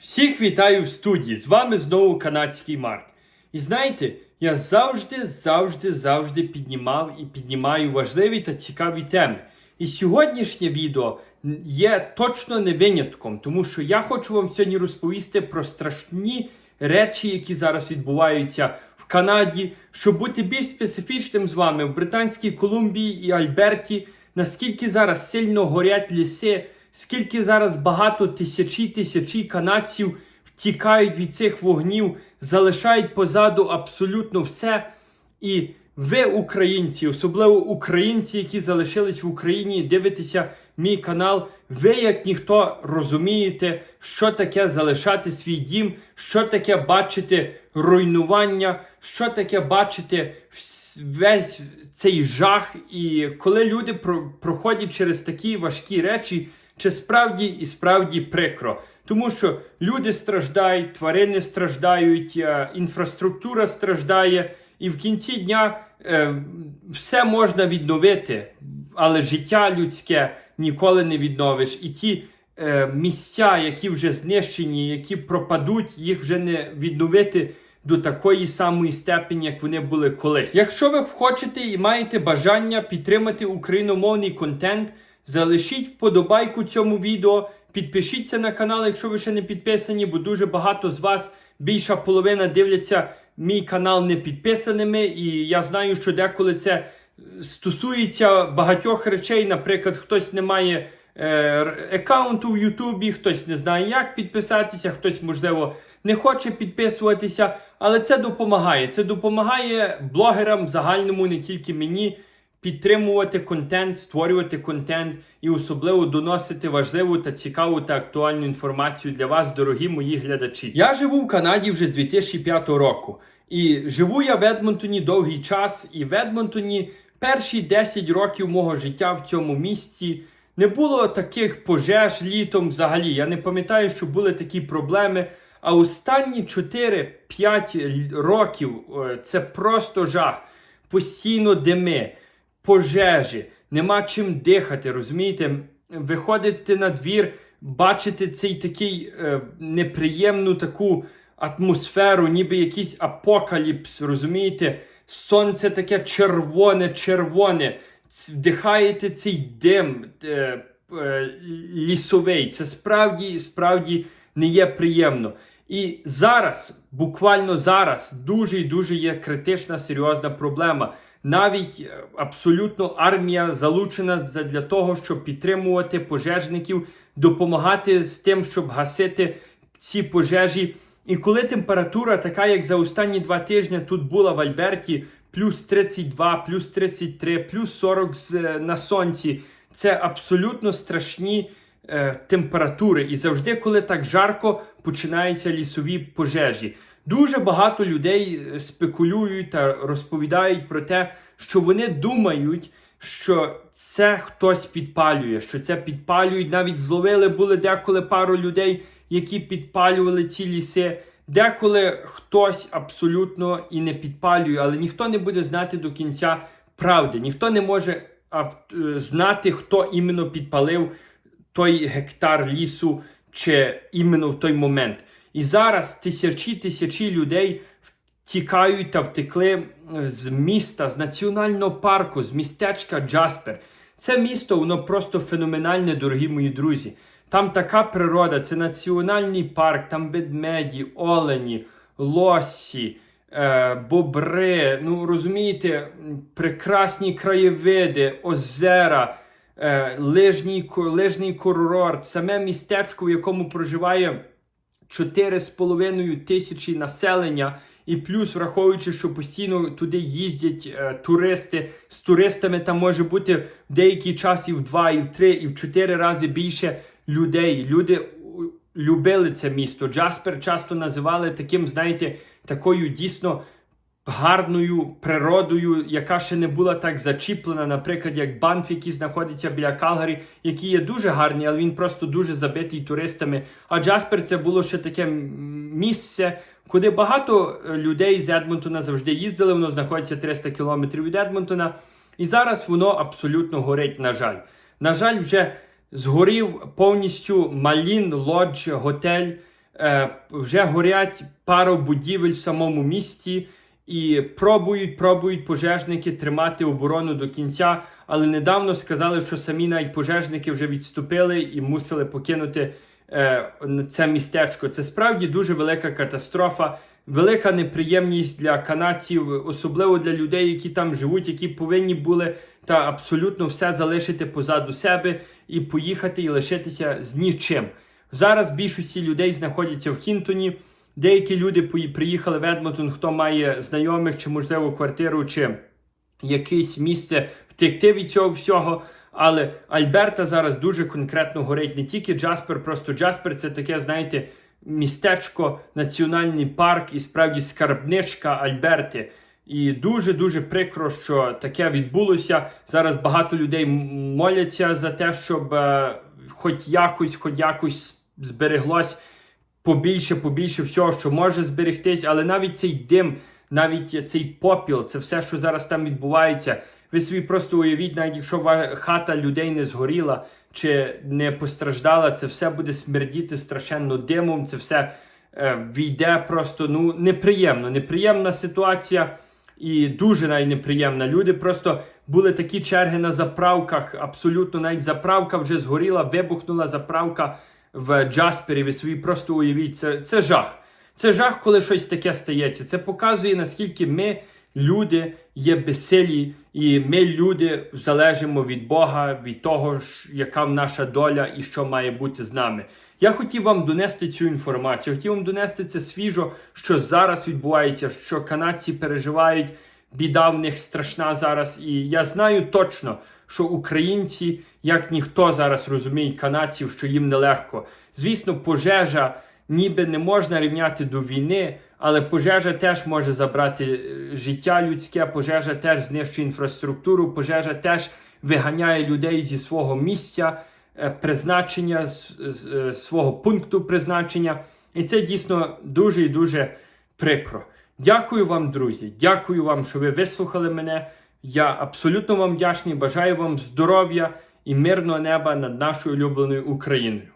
Всіх вітаю в студії. З вами знову канадський Марк. І знаєте, я завжди, завжди, завжди піднімав і піднімаю важливі та цікаві теми. І сьогоднішнє відео є точно не винятком, тому що я хочу вам сьогодні розповісти про страшні речі, які зараз відбуваються в Канаді, щоб бути більш специфічним з вами в Британській Колумбії і Альберті, наскільки зараз сильно горять ліси, скільки зараз багато тисячі тисячі канадців втікають від цих вогнів, залишають позаду абсолютно все. І ви, українці, особливо українці, які залишились в Україні дивитеся мій канал, ви, як ніхто, розумієте, що таке залишати свій дім, що таке бачити руйнування, що таке бачити весь цей жах. І коли люди про- проходять через такі важкі речі, чи справді і справді прикро. Тому що люди страждають, тварини страждають, е, інфраструктура страждає, і в кінці дня е, все можна відновити, але життя людське ніколи не відновиш. І ті е, місця, які вже знищені, які пропадуть, їх вже не відновити до такої самої степені, як вони були колись. Якщо ви хочете і маєте бажання підтримати україномовний контент, залишіть вподобайку цьому відео, підпишіться на канал, якщо ви ще не підписані, бо дуже багато з вас, більша половина дивляться мій канал не підписаними, і я знаю, що деколи це стосується багатьох речей. Наприклад, хтось не має е, аккаунту в Ютубі, хтось не знає, як підписатися, хтось, можливо, не хоче підписуватися, але це допомагає. Це допомагає блогерам загальному, не тільки мені. Підтримувати контент, створювати контент і особливо доносити важливу та цікаву та актуальну інформацію для вас, дорогі мої глядачі. Я живу в Канаді вже з 2005 року. І живу я в Едмонтоні довгий час, і в Едмонтоні перші 10 років мого життя в цьому місті не було таких пожеж літом взагалі. Я не пам'ятаю, що були такі проблеми. А останні 4-5 років е, це просто жах. Постійно дими, пожежі, нема чим дихати, розумієте? Виходити на двір, бачити цей такий е, неприємну таку атмосферу, ніби якийсь апокаліпс, розумієте? Сонце таке червоне, червоне. Вдихаєте цей дим е, е, лісовий. Це справді, справді не є приємно. І зараз, буквально зараз, дуже і дуже є критична серйозна проблема. Навіть е, абсолютно армія залучена за- для того, щоб підтримувати пожежників, допомагати з тим, щоб гасити ці пожежі. І коли температура така, як за останні два тижні тут була в Альберті, плюс 32, плюс 33, плюс 40 з- е, на сонці, це абсолютно страшні е, температури. І завжди, коли так жарко, починаються лісові пожежі. Дуже багато людей е, спекулюють та розповідають про те, що вони думають, що це хтось підпалює, що це підпалюють. Навіть зловили були деколи пару людей, які підпалювали ці ліси. Деколи хтось абсолютно і не підпалює, але ніхто не буде знати до кінця правди. Ніхто не може е, знати, хто іменно підпалив той гектар лісу чи іменно в той момент. І зараз тисячі тисячі людей втікають та втекли е, з міста, з національного парку, з містечка Джаспер. Це місто, воно просто феноменальне, дорогі мої друзі. Там така природа, це національний парк, там ведмеді, олені, лосі, е, бобри. Ну розумієте, прекрасні краєвиди, озера, е, лижній, лижний курорт, саме містечко, в якому проживає 4,5 тисячі населення, і плюс, враховуючи, що постійно туди їздять е, туристи. З туристами там може бути в деякий час і в два, і в три, і в чотири рази більше людей. Люди любили це місто. Джаспер часто називали таким, знаєте, такою дійсно гарною природою, яка ще не була так зачіплена, наприклад, як Банф, який знаходиться біля Калгарі, який є дуже гарний, але він просто дуже забитий туристами. А Джаспер це було ще таке місце, куди багато е, людей з Едмонтона завжди їздили. Воно знаходиться 300 кілометрів від Едмонтона. І зараз воно абсолютно горить, на жаль. На жаль, вже згорів повністю Малін Лодж готель. Е, вже горять пару будівель в самому місті. І пробують, пробують пожежники тримати оборону до кінця, але недавно сказали, що самі навіть пожежники вже відступили і мусили покинути е, це містечко. Це справді дуже велика катастрофа, велика неприємність для канадців, особливо для людей, які там живуть, які повинні були та абсолютно все залишити позаду себе і поїхати і лишитися з нічим. Зараз більшості людей знаходяться в Хінтоні. Деякі люди приїхали в Едмонтон, хто має знайомих чи, можливо, квартиру, чи якесь місце втекти від цього всього. Але Альберта зараз дуже конкретно горить. Не тільки Джаспер, просто Джаспер це таке, знаєте, містечко, національний парк і справді скарбничка Альберти. І дуже дуже прикро, що таке відбулося. Зараз багато людей моляться за те, щоб е, хоч якось, хоч якось збереглось побільше, побільше всього, що може зберегтись, але навіть цей дим, навіть цей попіл, це все, що зараз там відбувається. Ви собі просто уявіть, навіть якщо хата людей не згоріла чи не постраждала, це все буде смердіти страшенно димом, це все е, війде просто ну неприємно. Неприємна ситуація і дуже навіть неприємна. Люди просто були такі черги на заправках. Абсолютно навіть заправка вже згоріла, вибухнула заправка в Джаспері. Ви собі просто уявіть, це, це жах. Це жах, коли щось таке стається. Це показує, наскільки ми, люди, є безсилі, і ми, люди, залежимо від Бога, від того, яка наша доля і що має бути з нами. Я хотів вам донести цю інформацію, хотів вам донести це свіжо, що зараз відбувається, що канадці переживають. Біда в них страшна зараз, і я знаю точно, що українці, як ніхто зараз розуміють канадців, що їм нелегко. Звісно, пожежа ніби не можна рівняти до війни, але пожежа теж може забрати е, життя людське, пожежа теж знищує інфраструктуру, пожежа теж виганяє людей зі свого місця е, призначення, з, е, свого пункту призначення. І це дійсно дуже і дуже прикро. Дякую вам, друзі. Дякую вам, що ви вислухали мене. Я абсолютно вам вдячний. Бажаю вам здоров'я і мирного неба над нашою улюбленою Україною.